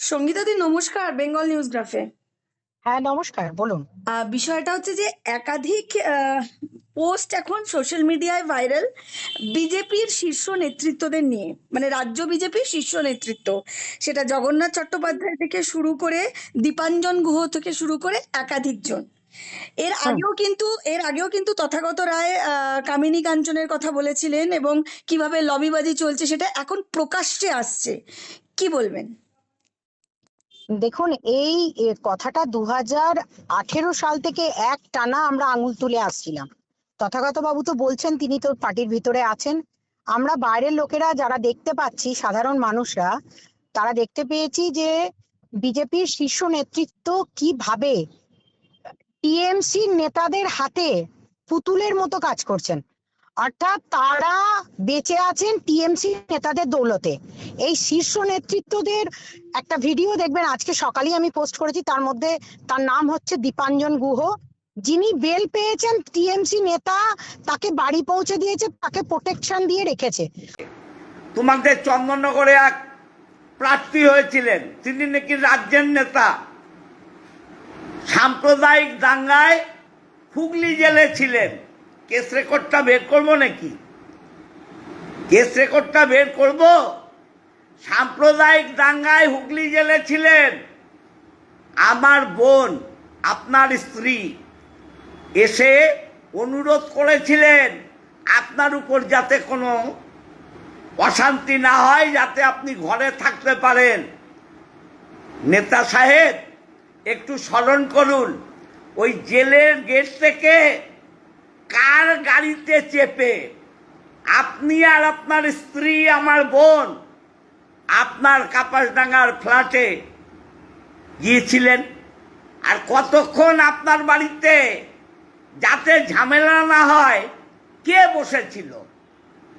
সঙ্গীতাদি নমস্কার বেঙ্গল নিউজ গ্রাফে। হ্যাঁ নমস্কার বলুন। বিষয়টা হচ্ছে যে একাধিক পোস্ট এখন সোশ্যাল মিডিয়ায় ভাইরাল বিজেপির শীর্ষ নেতৃত্বদের নিয়ে মানে রাজ্য বিজেপির শীর্ষ নেতৃত্ব। সেটা জগন্নাথ চট্টোপাধ্যায় থেকে শুরু করে দীপাঞ্জন গুহ থেকে শুরু করে একাধিক জন এর আগেও কিন্তু এর আগেও কিন্তু তথাগত রায় আহ, কামিনী কাঞ্চনের কথা বলেছিলেন এবং কীভাবে লবিবাজি চলছে সেটা এখন প্রকাশ্যে আসছে। কি বলবেন? দেখুন, এই কথাটা দু হাজার আঠেরো সাল থেকে এক টানা আমরা আঙুল তুলে আসছিলাম। তথাগত বাবু তো বলছেন তিনি তো পার্টির ভিতরে আছেন। আমরা বাইরের লোকেরা যারা দেখতে পাচ্ছি, সাধারণ মানুষরা, তারা দেখতে পেয়েছি যে বিজেপির শীর্ষ নেতৃত্ব কীভাবে টিএমসি নেতাদের হাতে পুতুলের মতো কাজ করছেন। অর্থাৎ তারা বেঁচে আছেন টিএমসি নেতাদের দৌলতে। এই শীর্ষ নেতৃত্বদের একটা ভিডিও দেখবেন, আজকে সকালেই আমি পোস্ট করেছি, তার মধ্যে তার নাম হচ্ছে দীপাঞ্জন গুহ। যিনি বেল পেয়েছেন টিএমসি নেতা, তাকে বাড়ি পৌঁছে দিয়েছে, তাকে প্রোটেকশন দিয়ে রেখেছে। তোমাদের চন্দননগরে এক প্রার্থী হয়েছিলেন, তিনি নাকি রাজ্যের নেতা। সাম্প্রদায়িক দাঙ্গায় হুগলি জেলে ছিলেন। কেস রেকর্ডটা বের করব নাকি? কেস রেকর্ডটা বের করব? সাম্প্রদায়িক দাঙ্গায় হুগলি জেলে ছিলেন। আমার বোন, আপনার স্ত্রী এসে অনুরোধ করেছিলেন আপনার উপর যাতে কোনো অশান্তি না হয়, যাতে আপনি ঘরে থাকতে পারেন। নেতা সাহেব, একটু স্মরণ করুন, ওই জেলের গেট থেকে কার গাড়িতে চেপে? আপনি আর আপনার স্ত্রী, আমার বোন আপনার কাপাসডাঙ্গার ফ্ল্যাটে গিয়েছিলেন। আর কতক্ষণ আপনার বাড়িতে যাতে ঝামেলা না হয়, কে বসেছিল?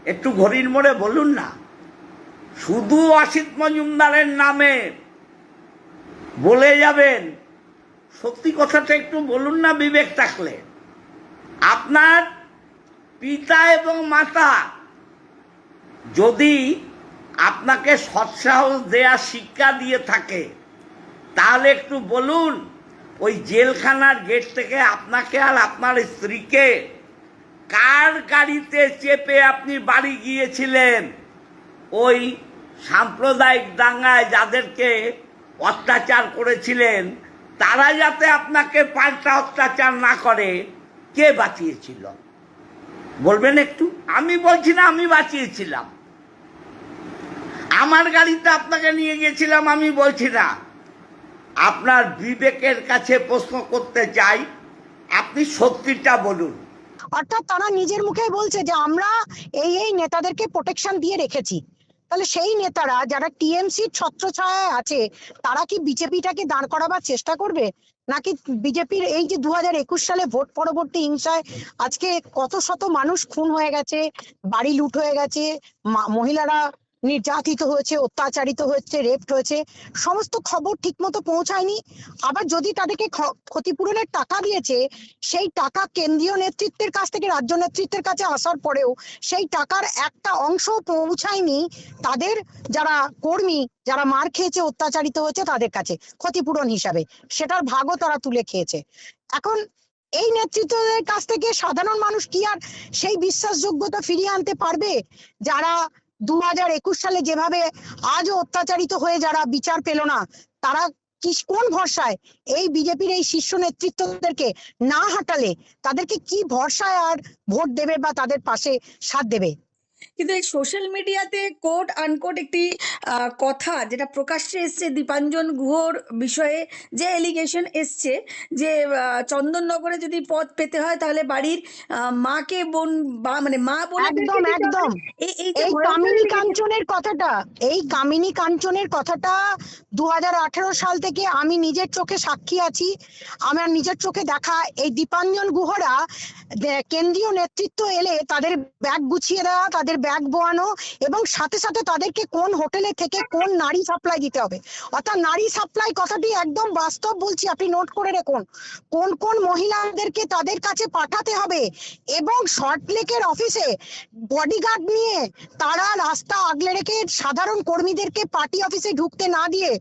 একটু ঘড়ির মোড়ে বলুন না। শুধু অসিত মজুমদারের নামে বলে যাবেন। সত্যি কথাটা একটু বলুন না বিবেক থাকলে। আপনার পিতা এবং মাতা যদি আপনাকে সৎসাহস দেয়া শিক্ষা দিয়ে থাকে, তাহলে একটু বলুন, ওই জেলখানার গেট থেকে আপনাকে আর আপনার স্ত্রীকে কার গাড়িতে চেপে আপনি বাড়ি গিয়েছিলেন? ওই সাম্প্রদায়িক দাঙ্গায় যাদেরকে অত্যাচার করেছিলেন, তারা যাতে আপনাকে পাল্টা অত্যাচার না করে কে বাঁচিয়েছিল? বলবেন একটু? আমি বলছি না, আমি বাঁচিয়েছিলাম। আমার গাড়িতে আপনাকে নিয়ে গেছিলাম আমি বলছি না। আপনার বিবেকের কাছে প্রশ্ন করতে চাই আপনি সত্যিটা বলুন। অর্থাৎ তারা নিজের মুখেই বলছে যে আমরা এই এই নেতাদেরকে প্রোটেকশন দিয়ে রেখেছি। তাহলে সেই নেতারা যারা টিএমসি ছত্রছায়ায় আছে, তারা কি বিজেপিটাকে দাঁড় করাবার চেষ্টা করবে? নাকি বিজেপির এই যে দু হাজার একুশ সালে ভোট পরবর্তী হিংসায় আজকে কত শত মানুষ খুন হয়ে গেছে, বাড়ি লুট হয়ে গেছে মহিলারা নির্যাতিত হয়েছে, অত্যাচারিত হয়েছে রেপড হয়েছে, সমস্ত খবর ঠিকমতো পৌঁছায়নি। আবার যদি তাদেরকে ক্ষতিপূরণের টাকা দিয়েছে, সেই টাকা কেন্দ্রীয় নেতৃত্বের কাছ থেকে রাজ্য নেতৃত্বের কাছে আসার পরেও সেই টাকার একটা অংশ পৌঁছায়নি তাদের যারা কর্মী, যারা মার খেয়েছে, অত্যাচারিত হয়েছে তাদের কাছে ক্ষতিপূরণ হিসাবে। সেটার ভাগও তারা তুলে খেয়েছে। এখন এই নেতৃত্বের কাছ থেকে সাধারণ মানুষ কি আর সেই বিশ্বাসযোগ্যতা ফিরিয়ে আনতে পারবে? যারা দু হাজার একুশ সালে যেভাবে আজও অত্যাচারিত হয়ে যারা বিচার পেল না, তারা কি, কোন ভরসায় এই বিজেপির এই শীর্ষ নেতৃত্বদেরকে না হাঁটালে তাদেরকে কি ভরসায় আর ভোট দেবে বা তাদের পাশে সাথ দেবে? কিন্তু এই সোশ্যাল মিডিয়াতে কোট আনকোট একটি কথা যেটা প্রকাশ্যে এসছে দীপাঞ্জন গুহর বিষয়ে যে এলিগেশন এসছে যে চন্দননগরে যদি পদ পেতে হয় তাহলে বাড়ির মাকে বোন বা মানে মা বোনেদেরকে একদম একদম। এই কামিনী কাঞ্চনের কথাটা এই কামিনী কাঞ্চনের কথাটা দু হাজার আঠারো সাল থেকে আমি নিজের চোখে সাক্ষী আছি। আমার নিজের চোখে দেখা এই দীপাঞ্জন গুহরা কেন্দ্রীয় নেতৃত্ব এলে তাদের ব্যাগ গুছিয়ে দেওয়া তাদের ব্যাগ বোয়ানো এবং সাথে সাথে তাদেরকে কোন হোটেলে থেকে কোন নারী সাপ্লাই দিতে হবে। অর্থাৎ নারী সাপ্লাই কথাটি একদম বাস্তব বলছি, আপনি নোট করে রাখুন। কোন কোন মহিলাদেরকে তাদের কাছে পাঠাতে হবে এবং শর্টলেকের অফিসে বডিগার্ড নিয়ে তারা রাস্তা আগলে রেখে সাধারণ কর্মীদেরকে পার্টি অফিসে ঢুকতে না দিয়ে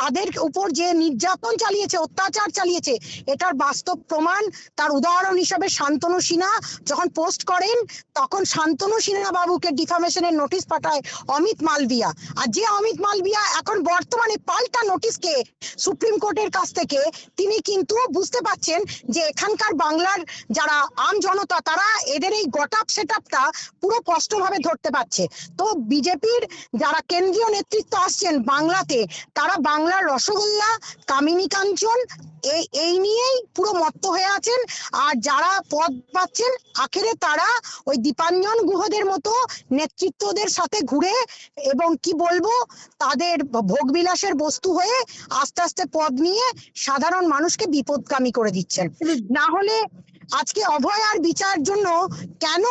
তাদের উপর যে নির্যাতন চালিয়েছে, অত্যাচার চালিয়েছে, এটার বাস্তব প্রমাণ তার উদাহরণ হিসাবে শান্তনু সিনহা যখন পোস্ট করেন, তখন শান্তনু সিনহা বাবুকে ডিফামেশনের নোটিশ পাঠায় অমিত মালবিয়া আর যে অমিত মালবিয়া এখন বর্তমানে পাল্টা নোটিশকে সুপ্রিম কোর্টের কাছ থেকে, তিনি কিন্তু বুঝতে পাচ্ছেন যে এখানকার বাংলার যারা আম জনতা, তারা এদের এই গটাপ সেট আপটা পুরো স্পষ্টভাবে ধরতে পারছে। তো বিজেপির যারা কেন্দ্রীয় নেতৃত্ব আসছেন বাংলাতে, তারা বাংলার রসগোল্লা, কামিনী কাঞ্চন এই এই নিয়েই পুরো মত্ত হয়ে আছেন। আর যারা পদ পাচ্ছেন, আখেরে তারা ওই দীপাঞ্জন গুহদের মতো নেতৃত্বদের সাথে ঘুরে এবং কি বলব, তাদের ভোগবিলাসের বস্তু হয়ে আস্তে আস্তে পদ নিয়ে সাধারণ মানুষকে বিপদগামী করে দিচ্ছেন। না হলে আজকে অভয় আর বিচার জন্য কেন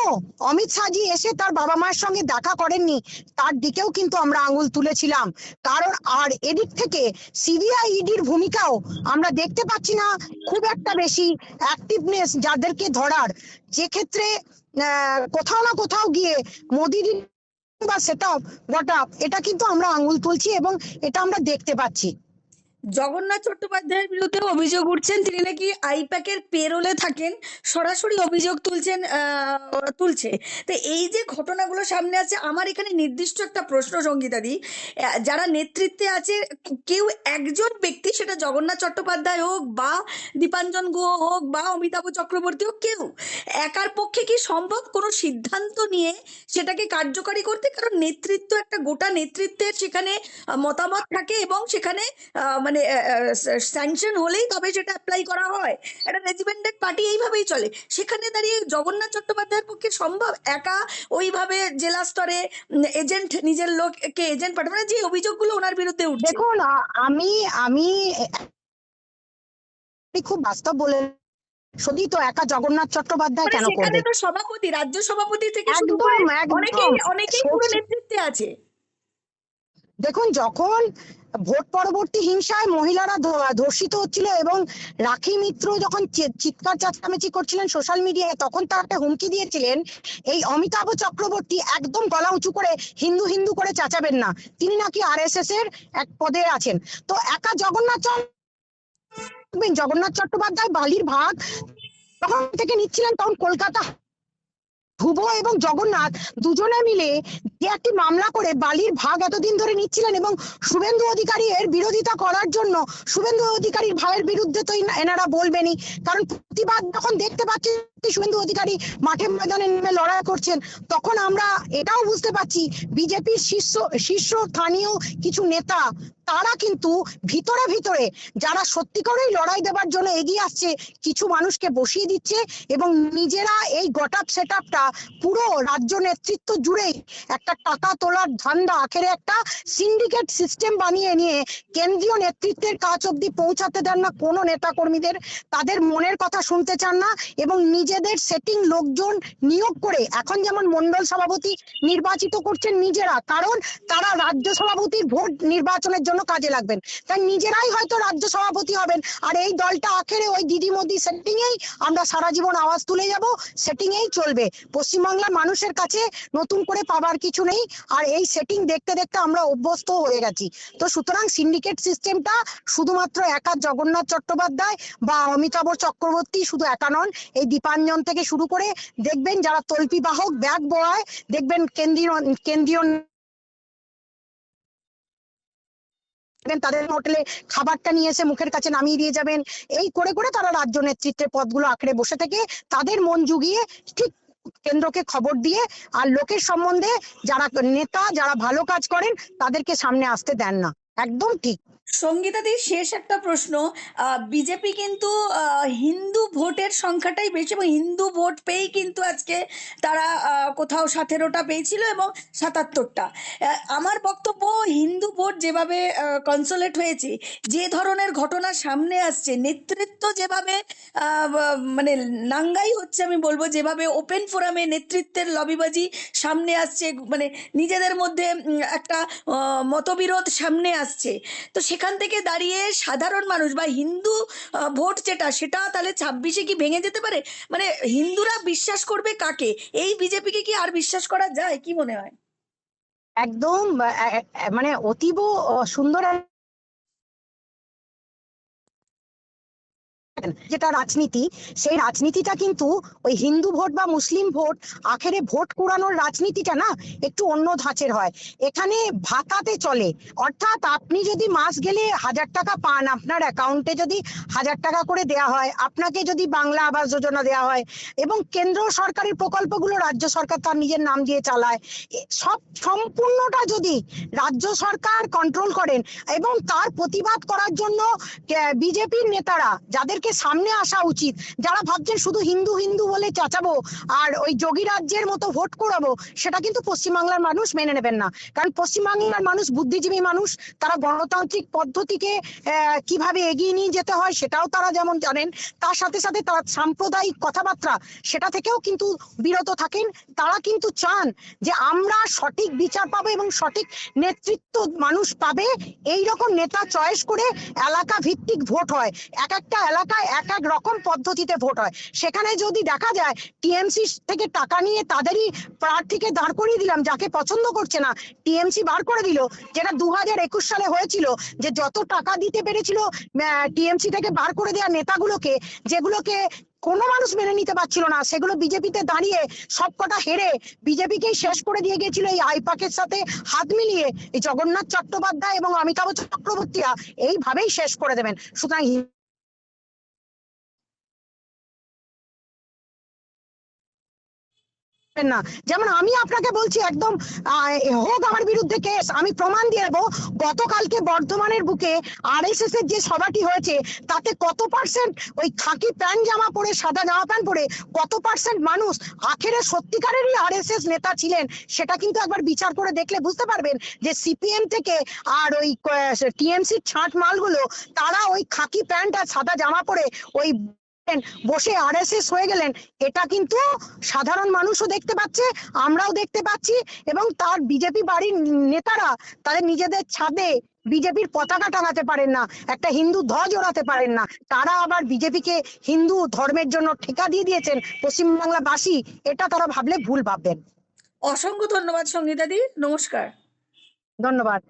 অমিত শাহজি এসে তার বাবা মায়ের সঙ্গে দেখা করেননি, তার দিকেও কিন্তু আমরা আঙুল তুলেছিলাম। কারণ আর এদিক থেকে সিবিআই ইডির ভূমিকাও আমরা দেখতে পাচ্ছি না, খুব একটা বেশি অ্যাক্টিভনেস যাদেরকে ধরার। যে ক্ষেত্রে কোথাও না কোথাও গিয়ে মোদির বা সেট আপ এটা কিন্তু আমরা আঙুল তুলছি এবং এটা আমরা দেখতে পাচ্ছি। জগন্নাথ চট্টোপাধ্যায়ের বিরুদ্ধে অভিযোগ উঠছেন তিনি নাকি আইপ্যাকের পেরোলে থাকেন সরাসরি অভিযোগ তুলছেন তুলছে। তো এই যে ঘটনাগুলো সামনে আছে আমার এখানে নির্দিষ্ট একটা প্রশ্ন সঙ্গীতাদি যারা নেতৃত্বে আছে কেউ একজন ব্যক্তি সেটা জগন্নাথ চট্টোপাধ্যায় হোক বা দীপাঞ্জন গুহ হোক বা অমিতাভ চক্রবর্তী হোক কেউ একার পক্ষে কি সম্ভব কোনো সিদ্ধান্ত নিয়ে সেটাকে কার্যকারী করতে? কারণ নেতৃত্ব একটা গোটা নেতৃত্বের সেখানে মতামত থাকে এবং সেখানে আহ, মানে স্যাংশন হলেই তবে সেটা অ্যাপ্লাই করা হয়। একটা রেজিমেন্টেড পার্টি এইভাবেই চলে। সেখানে দাঁড়িয়ে জগন্নাথ চট্টোপাধ্যায়ের পক্ষে সম্ভব? একা ওইভাবে জেলা স্তরে এজেন্ট নিজের লোককে এজেন্ট পাঠানো? মানে যে অভিযোগগুলো ওনার বিরুদ্ধে উঠছে। দেখুন আমি আমি খুব বাস্তব বলে সত্যি তো একা জগন্নাথ চট্টোপাধ্যায় মানে কেন করবে? সভাপতি রাজ্য সভাপতি থেকে অনেকেই অনেকেই পুরো নেতৃত্বে আছে। দেখুন, যখন ভোট পরবর্তী হিংসায় মহিলারা ধর্ষিত হচ্ছিল এবং রাখি মিত্র যখন চিৎকার চাচামেচি করছিলেন সোশ্যাল মিডিয়ায় তখন তার হুমকি দিয়েছিলেন, এই অমিতাভ চক্রবর্তী একদম গলা উঁচু করে হিন্দু হিন্দু করে চাচাবেন না। তিনি নাকি আরএসএস এর এক পদে আছেন। তো একা জগন্নাথ জগন্নাথ চট্টোপাধ্যায় বালির ভাগ তখন থেকে নিচ্ছিলেন, তখন কলকাতা ধ্রুব এবং জগন্নাথ দুজনে মিলে যে একটি মামলা করে বালির ভাগ এতদিন ধরে নিচ্ছিলেন এবং শুভেন্দু অধিকারী এর বিরোধিতা করার জন্য শুভেন্দু অধিকারীর ভাইয়ের বিরুদ্ধে তো এনারা বলবেনই। কারণ প্রতিবাদ যখন দেখতে পাচ্ছি শুভেন্দু অধিকারী মাঠে ময়দানে নেমে লড়াই করছেন, তখন আমরা এটাও বুঝতে পারছি বিজেপির শীর্ষ শীর্ষ স্থানীয় কিছু নেতা, তারা কিন্তু ভিতরে ভিতরে যারা সত্যি করেই লড়াই দেবার জন্য এগিয়ে আসছে, কিছু মানুষকে বসিয়ে দিচ্ছে এবং নিজেরা এই গটাপ সেট আপটা পুরো রাজ্য নেতৃত্ব জুড়েই একটা টাকা তোলার ধান্দা, আখেরে একটা সিন্ডিকেট সিস্টেম বানিয়ে নিয়ে কেন্দ্রীয় নেতৃত্বের কাজ অব্দি পৌঁছাতে দেন না কোনো নেতা কর্মীদের তাদের মনের কথা শুনতে চান না এবং নিজেদের সেটিং লোকজন নিয়োগ করে এখন যেমন মন্ডল সভাপতি নির্বাচিত করছেন নিজেরা, কারণ তারা রাজ্য সভাপতির ভোট নির্বাচনের জন্য কাজে লাগবেন। তাই নিজেরাই হয়তো রাজ্য সভাপতি হবেন। আর এই দলটা আখেরে ওই দিদি মোদি সেটিং এই আমরা সারা জীবন আওয়াজ তুলে যাব সেটিং এই চলবে। পশ্চিমবাংলার মানুষের কাছে নতুন করে পাবার কিছু নেই, আর এই সেটিং দেখতে দেখতে আমরা অভ্যস্ত হয়ে গেছি। তো সুতরাং সিন্ডিকেট সিস্টেমটা শুধুমাত্র একা জগন্নাথ চট্টোপাধ্যায় বা অমিতাভ চক্রবর্তী শুধু একা নন, এই দীপাঞ্জন থেকে শুরু করে দেখবেন যারা তল্পি বাহক, ব্যাগ বয় দেখবেন কেন্দ্রীয় কেন্দ্রীয় তাদের হোটেলে খাবারটা নিয়ে এসে মুখের কাছে নামিয়ে দিয়ে যাবেন। এই করে করে তারা রাজ্য নেতৃত্বের পদগুলো আঁকড়ে বসে থেকে তাদের মন জুগিয়ে ঠিক কেন্দ্রকে খবর দিয়ে আর লোকের সম্বন্ধে যারা নেতা, যারা ভালো কাজ করেন, তাদেরকে সামনে আসতে দেন না। একদম ঠিক। সঙ্গীতাদি শেষ একটা প্রশ্ন বিজেপি কিন্তু হিন্দু ভোটের সংখ্যাটাই বেশি এবং হিন্দু ভোট পেয়েই কিন্তু আজকে তারা কোথাও সতেরোটা পেয়েছিল এবং সাতাত্তরটা। আমার বক্তব্য, হিন্দু ভোট যেভাবে কনসোলেট হয়েছে, যে ধরনের ঘটনা সামনে আসছে, নেতৃত্ব যেভাবে মানে নাঙ্গাই হচ্ছে আমি বলব, যেভাবে ওপেন ফোরামে নেতৃত্বের লবিবাজি সামনে আসছে মানে নিজেদের মধ্যে একটা মতবিরোধ সামনে আসছে। তো সেখান থেকে দাঁড়িয়ে সাধারণ মানুষ বা হিন্দু ভোট যেটা, সেটা তাহলে ছাব্বিশে কি ভেঙে যেতে পারে? মানে হিন্দুরা বিশ্বাস করবে কাকে? এই বিজেপিকে কি আর বিশ্বাস করা যায়? কি মনে হয়? একদম মানে অতীব সুন্দর যেটা রাজনীতি, সেই রাজনীতিটা কিন্তু ওই হিন্দু ভোট বা মুসলিম ভোট আখেরে ভোট কুড়ানোর রাজনীতিটা না একটু অন্য ধাঁচের হয়। এখানে ভাতাতে চলে। অর্থাৎ আপনি যদি মাস গেলে হাজার টাকা পান, আপনার অ্যাকাউন্টে যদি হাজার টাকা করে দেয়া হয়, আপনাকে যদি বাংলা আবাস যোজনা দেওয়া হয় এবং কেন্দ্র সরকারের প্রকল্পগুলো রাজ্য সরকার তার নিজের নাম দিয়ে চালায় সব সম্পূর্ণটা যদি রাজ্য সরকার কন্ট্রোল করেন এবং তার প্রতিবাদ করার জন্য বিজেপির নেতারা যাদেরকে সামনে আসা উচিত। যারা ভাবছেন শুধু হিন্দু হিন্দু বলে চাচাবো আর ওই যোগী রাজ্যের মতো ভোট করাবো সেটা কিন্তু পশ্চিমবাংলার মানুষ মেনে নেবেন না। কারণ পশ্চিমবাংলার মানুষ বুদ্ধিজীবী মানুষ, তারা গণতান্ত্রিক পদ্ধতিকে কীভাবে এগিয়ে নিয়ে যেতে হয় সেটাও তারা যেমন জানেন, তার সাথে সাথে তারা সাম্প্রদায়িক কথাবার্তা সেটা থেকেও কিন্তু বিরত থাকেন। তারা কিন্তু চান যে আমরা সঠিক বিচার পাবো এবং সঠিক নেতৃত্ব মানুষ পাবে। এই রকম নেতা চয়েস করে এলাকা ভিত্তিক ভোট হয়। এক একটা এলাকায় এক এক রকম পদ্ধতিতে ভোট হয়। সেখানে যদি দেখা যায় টিএমসি থেকে টাকা নিয়ে তাদেরই প্রার্থীকে দাঁড় করিয়ে দিলাম, যাকে পছন্দ করছে না, টিএমসি বার করে দিল, যেটা দু একুশ সালে হয়েছিল, যে যত টাকা দিতে পেরেছিল টিএমসি থেকে বার করে দেওয়া নেতাগুলোকে, যেগুলোকে কোনো মানুষ মেনে নিতে পারছিল না, সেগুলো বিজেপিতে দাঁড়িয়ে সবকটা হেরে বিজেপিকেই শেষ করে দিয়ে গেছিল এই আইপাকের সাথে হাত মিলিয়ে এই জগন্নাথ চট্টোপাধ্যায় এবং অমিতাভ চক্রবর্তীরা। এইভাবেই শেষ করে দেবেন। সুতরাং না। যেমন আমি আপনাকে বলছি, একদম হোক আমার বিরুদ্ধে কেস, আমি প্রমাণ দিয়ে দেবো, গতকালকে বর্ধমানের বুকে আরএসএস এর যে সভাটি হয়েছে, তাতে কত পার্সেন্ট ওই খাকি প্যান্ট জামা পরে, সাদা জামা প্যান্ট পরে, কত পার্সেন্ট মানুষ আখেরে সত্যিকারেরই আরএসএস নেতা ছিলেন, সেটা কিন্তু একবার বিচার করে দেখলে বুঝতে পারবেন যে সিপিএম থেকে আর ওই টিএমসির ছাঁট মালগুলো, তারা ওই খাকি প্যান্ট আর সাদা জামা পরে ওই বসে আরএসএস হয়ে গেলেন। এটা কিন্তু সাধারণ মানুষও দেখতে পাচ্ছে আমরাও দেখতে পাচ্ছি এবং তার বিজেপি বাড়ির নেতারা তাদের নিজেদের ছাদে বিজেপির পতাকা টাঙাতে পারেন না একটা হিন্দু ধ্বজ ওড়াতে পারেন না। তারা আবার বিজেপিকে হিন্দু ধর্মের জন্য ঠেকা দিয়ে দিয়েছেন পশ্চিমবাংলাবাসী এটা তারা ভাবলে ভুল ভাববেন। অসংখ্য ধন্যবাদ সঙ্গীতাদি নমস্কার। ধন্যবাদ।